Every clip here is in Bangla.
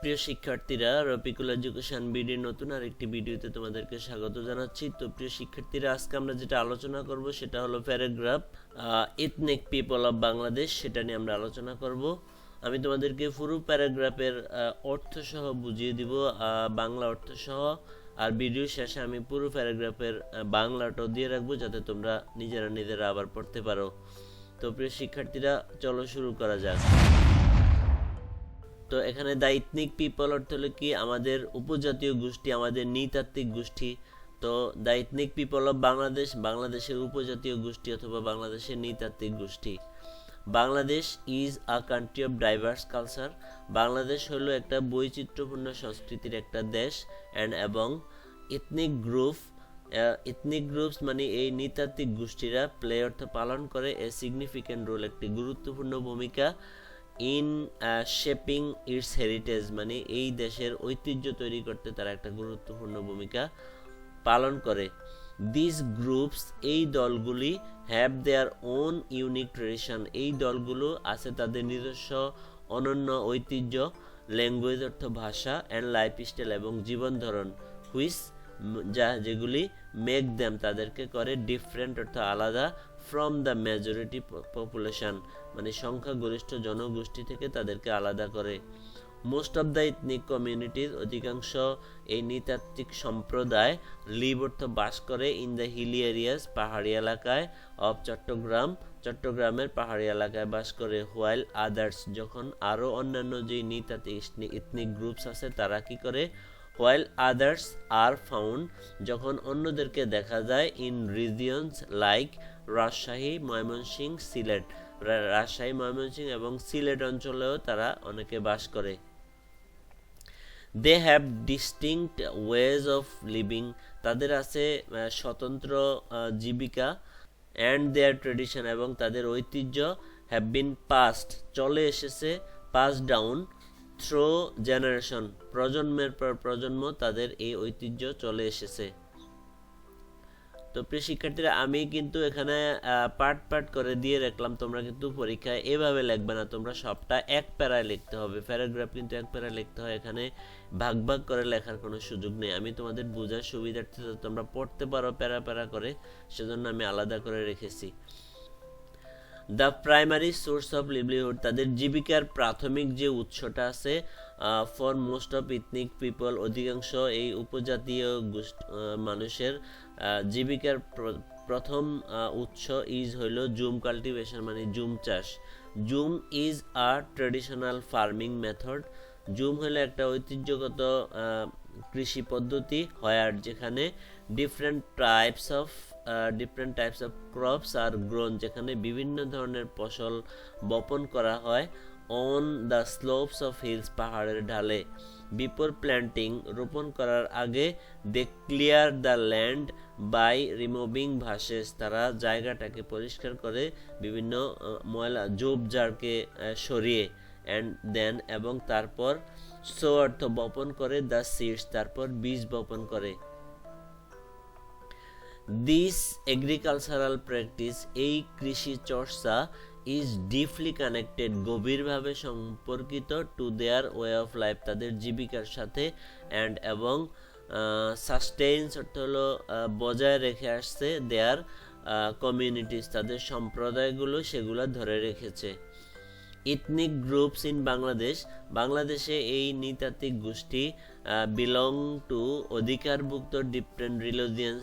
প্রিয় শিক্ষার্থীরা, রফিকুল এডুকেশন বিডির নতুন আরেকটি ভিডিওতে তোমাদেরকে স্বাগত জানাচ্ছি। তো প্রিয় শিক্ষার্থীরা, আজকে আমরা যেটা আলোচনা করব সেটা হলো paragraph ethnic people of Bangladesh সেটা নিয়ে আমরা আলোচনা করব। আমি তোমাদেরকে পুরো প্যারাগ্রাফের অর্থ সহ বুঝিয়ে দিব বাংলা অর্থ সহ আর ভিডিও শেষে আমি পুরো প্যারাগ্রাফের বাংলাটাও দিয়ে রাখব যাতে তোমরা নিজেরা নিজেরা আবার পড়তে পারো। তো প্রিয় শিক্ষার্থীরা, চলো শুরু করা যাক। তো এখানে দ্য ইথনিক পিপল অর্থ হলো কি? আমাদের উপজাতীয় গোষ্ঠী, আমাদের নৃতাত্ত্বিক গোষ্ঠী। তো the ethnic people of Bangladesh বাংলাদেশের উপজাতীয় গোষ্ঠী অথবা বাংলাদেশের নৃতাত্ত্বিক গোষ্ঠী। Bangladesh is a country of diverse culture Bangladesh হলো একটা বৈচিত্র্যপূর্ণ সংস্কৃতির একটা দেশ অ্যান্ড এবং ইথনিক গ্রুপ ইথনিক গ্রুপস মানে এই নৃতাত্ত্বিক গোষ্ঠীরা প্লে অর্থ পালন করে এ সিগনিফিক্যান্ট রোল একটি গুরুত্বপূর্ণ ভূমিকা ইন শেপিং, ইটস হেরিটেজ মানে এই দেশের ঐতিহ্য তৈরি করতে তারা একটা গুরুত্বপূর্ণ ভূমিকা পালন করে। দিস গ্রুপস এই দলগুলি have their own unique tradition এই দলগুলো আছে তাদের নিজস্ব অনন্য ঐতিহ্য ল্যাঙ্গুয়েজ অর্থ, ভাষা অ্যান্ড লাইফস্টাইল এবং জীবন ধরন হুইস যা যেগুলি মেক দেম তাদেরকে করে ডিফারেন্ট অর্থ, আলাদা ফ্রম দ্য মেজরিটি পপুলেশন মানে সংখ্যাগরিষ্ঠ জনগোষ্ঠী থেকে তাদেরকে আলাদা করে। মোস্ট অফ দ্য ইথনিক কমিউনিটির অধিকাংশ এই নৃতাত্ত্বিক সম্প্রদায় অর্থ বাস করে ইন দ্য হিলি এরিয়াস পাহাড়ি এলাকায় অফ চট্টগ্রাম। চট্টগ্রামের পাহাড়ি এলাকায় বাস করে হোয়াইল আদার্স যখন আরও অন্যান্য যে নৃতাত্ত্বিক ইথনিক গ্রুপস আছে, তারা কি করে? হোয়াইল আদার্স আর ফাউন্ড যখন অন্যদেরকে দেখা যায় in regions like Rajshahi Mymensingh Sylhet Rajshahi, Mymensingh এবং সিলেট অঞ্চলেও তারা অনেকে বাস করে। They have distinct ways of living তাদের আছে স্বতন্ত্র জীবিকা অ্যান্ড দেয়ার ট্রেডিশন এবং তাদের ঐতিহ্য হ্যাভ বিন পাস্ট চলে এসেছে পাস ডাউন থ্রো জেনারেশন প্রজন্মের পর প্রজন্ম তাদের এই ঐতিহ্য চলে এসেছে। তো প্রিয় শিক্ষার্থীরা, আমি কিন্তু এখানে পার্ট পার্ট করে দিয়ে রাখলাম। তোমরা কিন্তু পরীক্ষায় এভাবে লিখবে না। তোমরা সবটা এক প্যারায় লিখতে হবে। প্যারাগ্রাফ কিন্তু এক প্যারায় লিখতে হয়। এখানে ভাগ ভাগ করে লেখার কোনো সুযোগ নেই। আমি তোমাদের বোঝার সুবিধার্থে তোমরা পড়তে পারো প্যারা প্যারা করে, সেজন্য আমি আলাদা করে রেখেছি। The primary source of livelihood তাদের জীবিকার প্রাথমিক যে উৎসটা আছে for most of ethnic people অধিকাংশ এই উপজাতীয় মানুষের জীবিকার প্র- প্রথম উৎস ইজ হইল জুম কাল্টিভেশন মানে জুম চাষ। Jhum is a traditional farming method zoom হলো একটা ঐতিহ্যগত কৃষি পদ্ধতি হয়ার যেখানে different types of different types of crops are grown যেখানে বিভিন্ন ধরনের ফসল বপন করা হয় on the slopes of hills পাহাড়ের ঢালে। বিপর প্ল্যান্টিং রোপণ করার আগে they clear the land by removing vases. তারা জায়গাটাকে পরিষ্কার করে বিভিন্ন ময়লা ঝোপঝাড়কে আহ, সরিয়ে অ্যান্ড দেন এবং তারপর সো অর্থ বপন করে দ্য সিডস তারপর বীজ বপন করে। দিস এগ্রিকালচারাল প্র্যাকটিস এই কৃষি চর্চা ইজ ডিপলি কানেক্টেড গভীরভাবে সম্পর্কিত to their way of life তাদের জীবিকার সাথে অ্যান্ড এবং সাস্টেইনস অর্থ হলো বজায় রেখে আসছে দেয়ার কমিউনিটিস তাদের সম্প্রদায়গুলো সেগুলো ধরে রেখেছে। ইথনিক গ্রুপস ইন বাংলাদেশ বাংলাদেশে এই নৃতাত্ত্বিক গোষ্ঠী বিলং টু অধিকারভুক্ত ডিফারেন্ট রিলিজিয়ান্স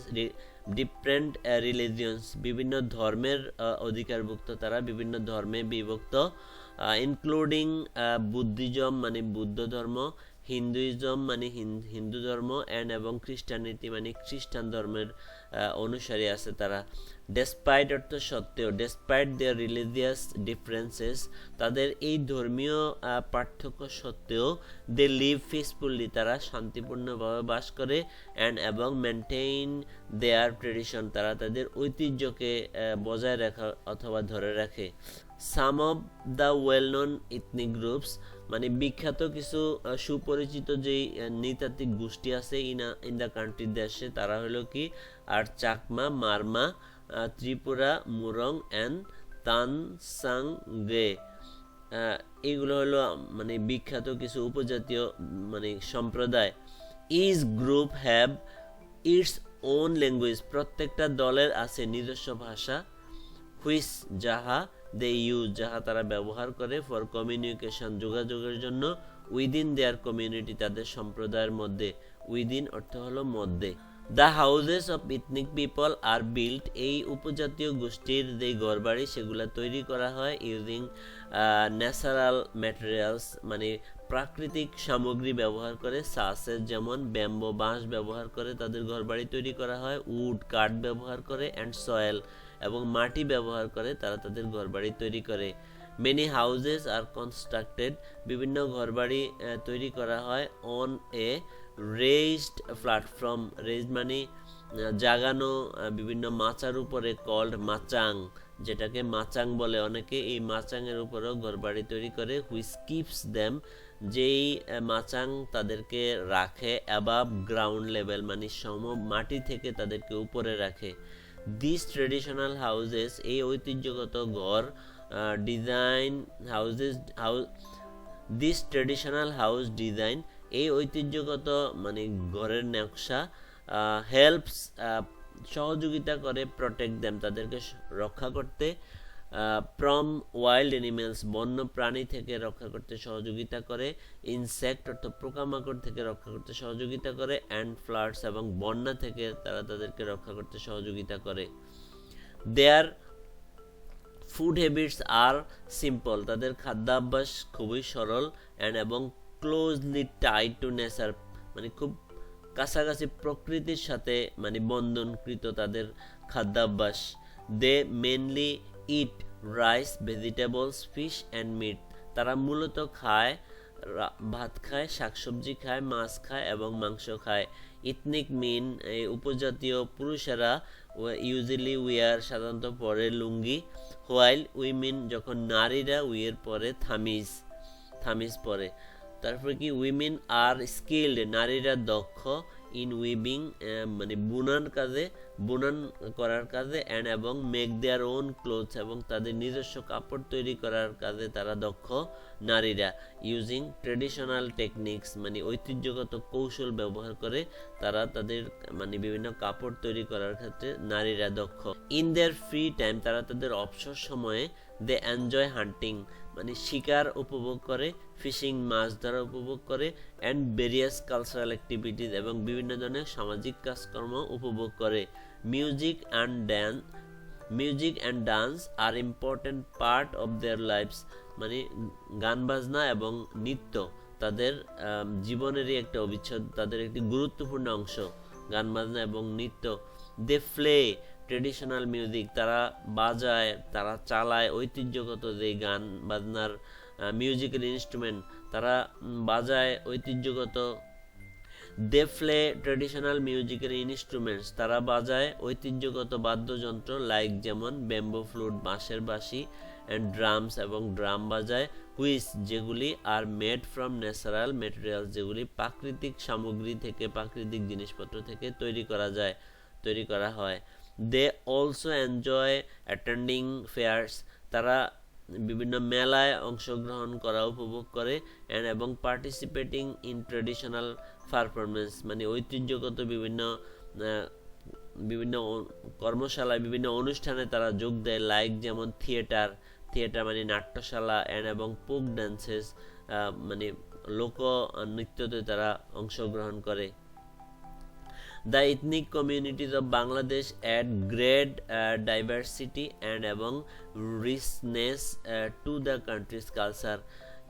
ডিফারেন্ট রিলিজিয়ন্স বিভিন্ন ধর্মের অধিকারভুক্ত তারা বিভিন্ন ধর্মে বিভক্ত ইনক্লুডিং বুদ্ধিজম মানে বুদ্ধ ধর্ম হিন্দুইজম মানে হিন্দু ধর্ম অ্যান্ড এবং খ্রিস্টানিটি মানে খ্রিস্টান ধর্মের অনুসারী আছে তারা। ডেসপাইট অর্থ সত্ত্বেও ডেসপাইট দেয়ার রিলিজিয়াস ডিফারেন্সেস তাদের এই ধর্মীয় পার্থক্য সত্ত্বেও দে লিভ পিসফুলি তারা শান্তিপূর্ণভাবে বাস করে অ্যান্ড এবং মেনটেইন দেয়ার ট্রেডিশন তারা তাদের ঐতিহ্যকে বজায় রাখা অথবা ধরে রাখে। Some of the well known ethnic groups মানে বিখ্যাত কিছু সুপরিচিত যেই নৃতাত্ত্বিক গোষ্ঠী আছে ইনা ইন দ্য কান্ট্রি দেশে তারা হলো কি? আর চাকমা মারমা ত্রিপুরা মুরং অ্যান্ড তানসাংগে। আহ, এইগুলো হলো মানে বিখ্যাত কিছু উপজাতীয় মানে সম্প্রদায়। Each group have its own language প্রত্যেকটা দলের আছে নিজস্ব ভাষা হুইস যাহা দে ইউজ যাহা তারা ব্যবহার করে ফর কমিউনিকেশন যোগাযোগের জন্য উইদিন দেয়ার কমিউনিটি তাদের সম্প্রদায়ের মধ্যে। উইদিন অর্থ হলো মধ্যে। The houses of ethnic people are built এই উপজাতীয় গোষ্ঠীর যে ঘরবাড়ি, সেগুলো তৈরি করা হয় ইউজিং ন্যাচারাল ম্যাটেরিয়ালস মানে প্রাকৃতিক সামগ্রী ব্যবহার করে। সাসের যেমন ব্যাম্বো, বাঁশ ব্যবহার করে তাদের ঘরবাড়ি তৈরি করা হয়। উড কাঠ ব্যবহার করে অ্যান্ড সয়েল এবং মাটি ব্যবহার করে তারা তাদের ঘরবাড়ি তৈরি করে। মেনি হাউজেস আর কনস্ট্রাক্টেড বিভিন্ন ঘরবাড়ি তৈরি করা হয় on a raised platform raise মানে জাগানো বিভিন্ন মাচার উপরে কল্ড মাচাং, যেটাকে মাচাং বলে। অনেকে এই মাচাংয়ের উপরেও ঘরবাড়ি তৈরি করে হুইচ কিপস দেম যেই মাচাং তাদেরকে রাখে অ্যাবাভ গ্রাউন্ড লেভেল মানে সম মাটি থেকে তাদেরকে উপরে রাখে। দিস ট্রেডিশনাল হাউজেস এই ঐতিহ্যগত ঘর design houses house this traditional house design এই ঐতিহ্যগত মানে ঘরের নকশা হেল্পস সহযোগিতা করে প্রোটেক্ট দেম তাদেরকে রক্ষা করতে ফ্রম ওয়াইল্ড অ্যানিমেলস বন্য প্রাণী থেকে রক্ষা করতে সহযোগিতা করে ইনসেক্ট অর্থাৎ পোকামাকড় থেকে রক্ষা করতে সহযোগিতা করে অ্যান্ড ফ্লাডস এবং বন্যা থেকে তারা তাদেরকে রক্ষা করতে সহযোগিতা করে। দেয়ার ফুড হ্যাবিটস আর সিম্পল তাদের খাদ্যাভ্যাস খুবই সরল অ্যান্ড এবং ক্লোজলি টাইড টু নেচার মানে খুব কাছাকাছি প্রকৃতির সাথে মানে বন্ধনকৃত তাদের খাদ্যাভ্যাস। They mainly eat rice vegetables fish and meat তারা মূলত খায় ভাত খায়, শাকসবজি খায়, মাছ খায় এবং মাংস খায়। ইথনিক মিন, এই উপজাতীয় পুরুষেরা ইউজুয়ালি উইয়ার সাধারণত পরে লুঙ্গি, হোয়াইল উইমেন যখন নারীরা উইয়ের পরে থামিজ থামিজ পরে। তারপরে কি, উইমেন আর স্কিল্ড, নারীরা দক্ষ ইন উইবিং মানে বুনান কাজে বুনান করার কাজে অ্যান্ড এবং মেক দেয়ার ওন ক্লোথস এবং তাদের নিজস্ব কাপড় তৈরি করার কাজে তারা দক্ষ নারীরা। ইউজিং ট্রেডিশনাল টেকনিক্স মানে ঐতিহ্যগত কৌশল ব্যবহার করে তারা তাদের মানে বিভিন্ন কাপড় তৈরি করার ক্ষেত্রে নারীরা দক্ষ। ইন দেয়ার ফ্রি টাইম তারা তাদের অবসর সময়ে দে এনজয় হান্টিং মানে শিকার উপভোগ করে ফিশিং মাছ ধরা উপভোগ করে অ্যান্ড ভেরিয়াস কালচারাল অ্যাক্টিভিটিস এবং বিভিন্ন ধরনের সামাজিক কাজকর্ম উপভোগ করে। Music and dance music and dance are important part of their lives মানে গান বাজনা এবং নৃত্য তাদের জীবনেরই একটা অবিচ্ছেদ, তাদের একটি গুরুত্বপূর্ণ অংশ, গান বাজনা এবং নৃত্য। দে প্লে ট্রেডিশনাল মিউজিক তারা বাজায়, তারা চালায় ঐতিহ্যগত যে গান বাজনার মিউজিক্যাল ইনস্ট্রুমেন্ট তারা বাজায় ঐতিহ্যগত they play traditional musical instruments. তারা বাজায় ঐতিহ্যগত বাদ্যযন্ত্র লাইক যেমন ব্যাম্বো ফ্লুট, বাঁশের বাঁশি অ্যান্ড ড্রামস এবং ড্রাম বাজায় হুইস যেগুলি are made from natural materials যেগুলি প্রাকৃতিক সামগ্রী থেকে, প্রাকৃতিক জিনিসপত্র থেকে তৈরি করা যায়, তৈরি করা হয়। They also enjoy attending fairs তারা বিভিন্ন মেলায় অংশগ্রহণ করা, উপভোগ করে অ্যান্ড এবং পার্টিসিপেটিং ইন ট্রেডিশনাল পারফরমেন্স মানে ঐতিহ্যগত বিভিন্ন বিভিন্ন কর্মশালায়, বিভিন্ন অনুষ্ঠানে তারা যোগ দেয় লাইক যেমন থিয়েটার থিয়েটার মানে নাট্যশালা অ্যান্ড এবং পোক ডান্সেস মানে লোক নৃত্যতে তারা অংশগ্রহণ করে। The ethnic communities of Bangladesh add great diversity and এবং richness to the country's culture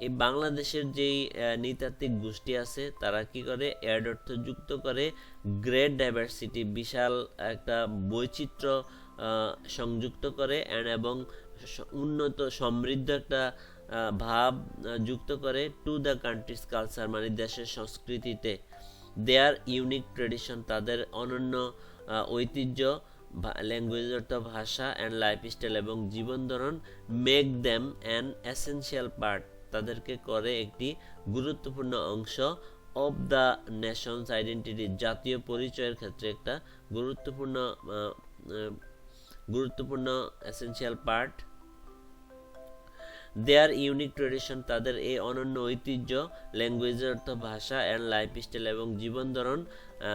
এই বাংলাদেশের যেই নৃতাত্ত্বিক গোষ্ঠী আছে, তারা কি করে? অ্যাড অর্থ যুক্ত করে গ্রেট ডাইভার্সিটি, বিশাল একটা বৈচিত্র্য সংযুক্ত করে অ্যান্ড এবং উন্নত, সমৃদ্ধ একটা ভাব যুক্ত করে টু দ্য কান্ট্রিজ কালচার মানে দেশের সংস্কৃতিতে। দেয়ার ইউনিক ট্রেডিশন তাদের অনন্য ঐতিহ্য ল্যাঙ্গুয়েজ অর্থ ভাষা অ্যান্ড লাইফস্টাইল এবং জীবন ধরন make them an essential part তাদেরকে করে একটি গুরুত্বপূর্ণ অংশ অফ দ্য নেশনস আইডেন্টিটি জাতীয় পরিচয়ের ক্ষেত্রে একটা গুরুত্বপূর্ণ গুরুত্বপূর্ণ essential part their unique tradition তাদের এই অনন্য ঐতিহ্য ল্যাঙ্গুয়েজের অর্থ ভাষা অ্যান্ড লাইফ স্টাইল এবং জীবন ধরন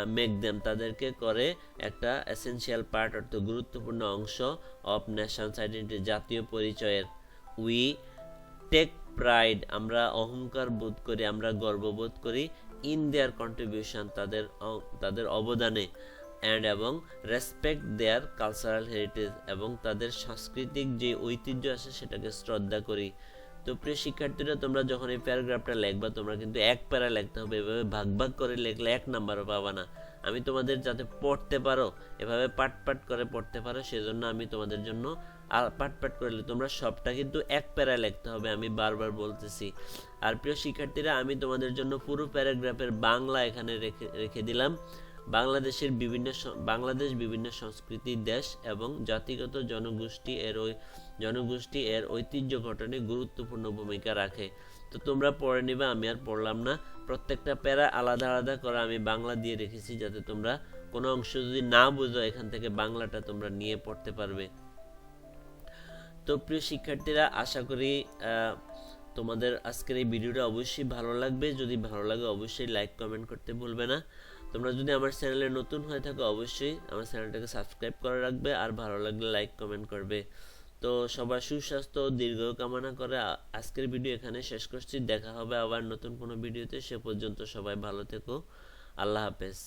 মেক দেম তাদেরকে করে একটা এসেনশিয়াল পার্ট অর্থ গুরুত্বপূর্ণ অংশ অফ ন্যাশনস আইডেন্টি জাতীয় পরিচয়ের। উই টেক প্রাইড আমরা অহংকার বোধ করি, আমরা গর্ববোধ করি ইন দেয়ার কন্ট্রিবিউশন তাদের তাদের অবদানে অ্যান্ড এবং রেসপেক্ট দেয়ার কালচারাল হেরিটেজ এবং তাদের সাংস্কৃতিক যে ঐতিহ্য আছে সেটাকে শ্রদ্ধা করি। তো প্রিয় শিক্ষার্থীরা, তোমরা যখন এই প্যারাগ্রাফটা লিখবা, তোমরা কিন্তু এক প্যারা লিখতে হবে, এভাবে ভাগ ভাগ করে লিখলে এক নাম্বারও পাবা না। আমি তোমাদের যাতে পড়তে পারো, এভাবে পাট পাট করে পড়তে পারো, সেজন্য আমি তোমাদের জন্য আর পাট পাট করলে তোমরা সবটা কিন্তু এক প্যারা লিখতে হবে, আমি বারবার বলতেছি। আর প্রিয় শিক্ষার্থীরা, আমি তোমাদের জন্য পুরো প্যারাগ্রাফের বাংলা এখানে রেখে রেখে দিলাম। বাংলাদেশের বিভিন্ন বাংলাদেশ বিভিন্ন সংস্কৃতির দেশ এবং জাতিগত জনগোষ্ঠী এর ওই জনগোষ্ঠী এর ঐতিহ্য গঠনে গুরুত্বপূর্ণ ভূমিকা রাখে। তো তোমরা পড়ে নিবে, আমি আর পড়লাম না। প্রত্যেকটা প্যারা আলাদা আলাদা করে আমি বাংলা দিয়ে রেখেছি, যাতে তোমরা কোনো অংশ যদি না বুঝো, এখান থেকে বাংলাটা তোমরা নিয়ে পড়তে পারবে। তো প্রিয় শিক্ষার্থীরা, আশা করি তোমাদের আজকের এই ভিডিওটা অবশ্যই ভালো লাগবে। যদি ভালো লাগে, অবশ্যই লাইক, কমেন্ট করতে ভুলবে না। তোমরা যদি আমার চ্যানেলে নতুন হয়ে থাকো, অবশ্যই আমার চ্যানেলটাকে সাবস্ক্রাইব করে রাখবে আর ভালো লাগলে লাইক, কমেন্ট করবে। তো সবার সুস্বাস্থ্য, দীর্ঘ কামনা করে আজকের ভিডিও এখানে শেষ করছি। দেখা হবে আবার নতুন কোনো ভিডিওতে। সে পর্যন্ত সবাই ভালো থেকো। আল্লাহ হাফেজ।